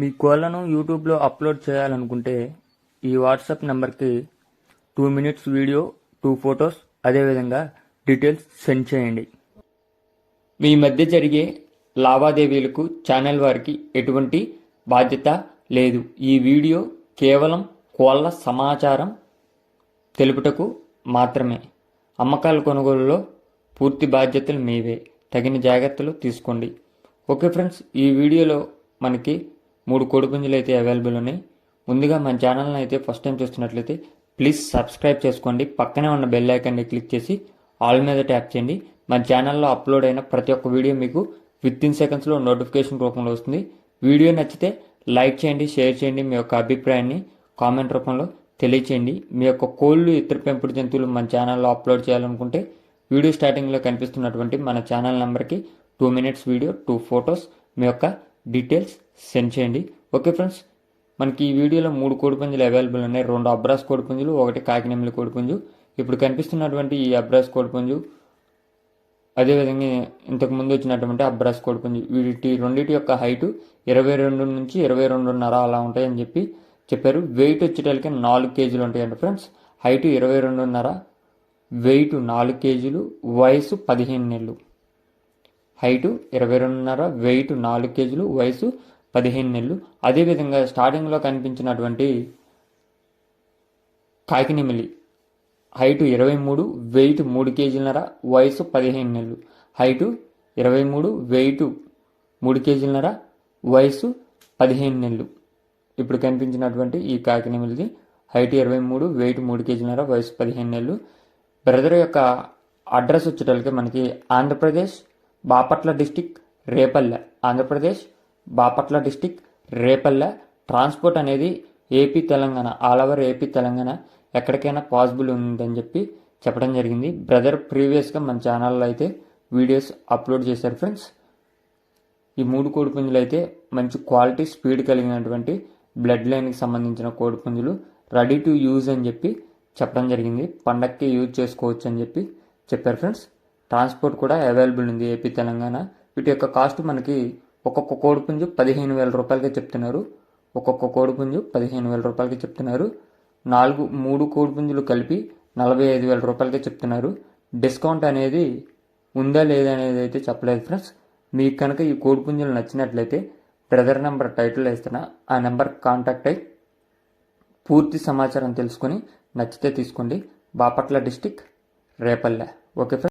మీ కోళ్ళను యూట్యూబ్లో అప్లోడ్ చేయాలనుకుంటే ఈ వాట్సాప్ నెంబర్కి two minutes video two photos అదేవిధంగా డీటెయిల్స్ సెండ్ చేయండి. మీ మధ్య జరిగే లావాదేవీలకు ఛానల్ వారికి ఎటువంటి బాధ్యత లేదు. ఈ వీడియో కేవలం కోళ్ళ సమాచారం తెలుపుటకు మాత్రమే. అమ్మకాల కొనుగోలులో పూర్తి బాధ్యతలు మీవే. తగిన జాగ్రత్తలు తీసుకోండి. ఓకే ఫ్రెండ్స్ ఈ వీడియోలో మనకి మూడు కోడిపుంజులు అయితే అవైలబుల్ ఉన్నాయి. ముందుగా మన ఛానల్ని అయితే ఫస్ట్ టైం చూస్తున్నట్లయితే ప్లీజ్ సబ్స్క్రైబ్ చేసుకోండి. పక్కనే ఉన్న బెల్ ఐకాన్ని క్లిక్ చేసి ఆల్ మీద ట్యాప్ చేయండి. మన ఛానల్లో అప్లోడ్ అయిన ప్రతి ఒక్క వీడియో మీకు విత్ ఇన్ సెకండ్స్లో నోటిఫికేషన్ రూపంలో వస్తుంది. వీడియో నచ్చితే లైక్ చేయండి షేర్ చేయండి మీ యొక్క అభిప్రాయాన్ని కామెంట్ రూపంలో తెలియచేయండి. మీ యొక్క కోళ్ళు ఇతర పెంపుడు జంతువులు మన ఛానల్లో అప్లోడ్ చేయాలనుకుంటే వీడియో స్టార్టింగ్లో కనిపిస్తున్నటువంటి మన ఛానల్ నెంబర్కి two minutes video two photos మీ యొక్క డీటెయిల్స్ సెండ్ చేయండి. ఓకే ఫ్రెండ్స్ మనకి ఈ వీడియోలో మూడు కోడిపుంజులు అవైలబుల్ ఉన్నాయి. రెండు అబ్రాస్ కోడిపుంజులు ఒకటి కాకినెమ్మల కోడిపుంజు ఇప్పుడు కనిపిస్తున్నటువంటి ఈ అబ్రాస్ కోడిపుంజు అదేవిధంగా ఇంతకు ముందు వచ్చినటువంటి అబ్రాస్ కోడిపుంజు వీటి రెండింటి యొక్క హైటు ఇరవై రెండు నుంచి ఇరవై రెండున్నర అలా ఉంటాయని చెప్పి చెప్పారు. వెయిట్ వచ్చేటప్పటికి నాలుగు కేజీలు ఉంటాయండి ఫ్రెండ్స్. హైటు ఇరవై రెండున్నర వెయిట్ నాలుగు కేజీలు వయసు పదిహేను నెలలు. హైటు ఇరవై రెండున్నర వెయిట్ నాలుగు కేజీలు వయసు పదిహేను నెలలు. అదేవిధంగా స్టార్టింగ్లో కనిపించినటువంటి కాకినిమిలి హైటు ఇరవై మూడు వెయిట్ మూడు కేజీలన్నర వయసు పదిహేను నెలలు. హైటు ఇరవై మూడు వెయిట్ మూడు కేజీలన్నర వయసు పదిహేను నెలలు. ఇప్పుడు కనిపించినటువంటి ఈ కాకినిమిలిది హైట్ ఇరవై మూడు వెయిట్ మూడు కేజీలన్నర వయసు పదిహేను నెలలు. బ్రదర్ యొక్క అడ్రస్ వచ్చేటప్పటికి మనకి Andhra Pradesh Bapatla district Repalle Andhra Pradesh Bapatla district Repalle. Transport అనేది AP Telangana all over AP Telangana ఎక్కడికైనా పాసిబుల్ ఉందని చెప్పి చెప్పడం జరిగింది. బ్రదర్ ప్రీవియస్గా మన ఛానల్లో అయితే వీడియోస్ అప్లోడ్ చేశారు ఫ్రెండ్స్. ఈ మూడు కోడిపుంజులు అయితే మంచి క్వాలిటీ స్పీడ్ కలిగినటువంటి బ్లడ్ లైన్కి సంబంధించిన కోడిపుంజులు రెడీ టు యూజ్ అని చెప్పి చెప్పడం జరిగింది. పండక్కి యూజ్ చేసుకోవచ్చు అని చెప్పి చెప్పారు ఫ్రెండ్స్. ట్రాన్స్పోర్ట్ కూడా అవైలబుల్ ఉంది ఏపీ తెలంగాణ. వీటి యొక్క కాస్ట్ మనకి ఒక్కొక్క కోడిపుంజు పదిహేను వేల రూపాయలకి చెప్తున్నారు. ఒక్కొక్క కోడిపుంజు పదిహేను వేల రూపాయలకి చెప్తున్నారు. నాలుగు మూడు కోడిపుంజులు కలిపి నలభై ఐదు వేల రూపాయలకి చెప్తున్నారు. డిస్కౌంట్ అనేది ఉందా లేదా అనేది అయితే చెప్పలేదు ఫ్రెండ్స్. మీకు కనుక ఈ కోడిపుంజులు నచ్చినట్లయితే బ్రదర్ నెంబర్ టైటిల్ వేస్తున్నా. ఆ నెంబర్ కాంటాక్ట్ అయ్యి పూర్తి సమాచారం తెలుసుకొని నచ్చితే తీసుకోండి. Bapatla district Repalle. Okay friends.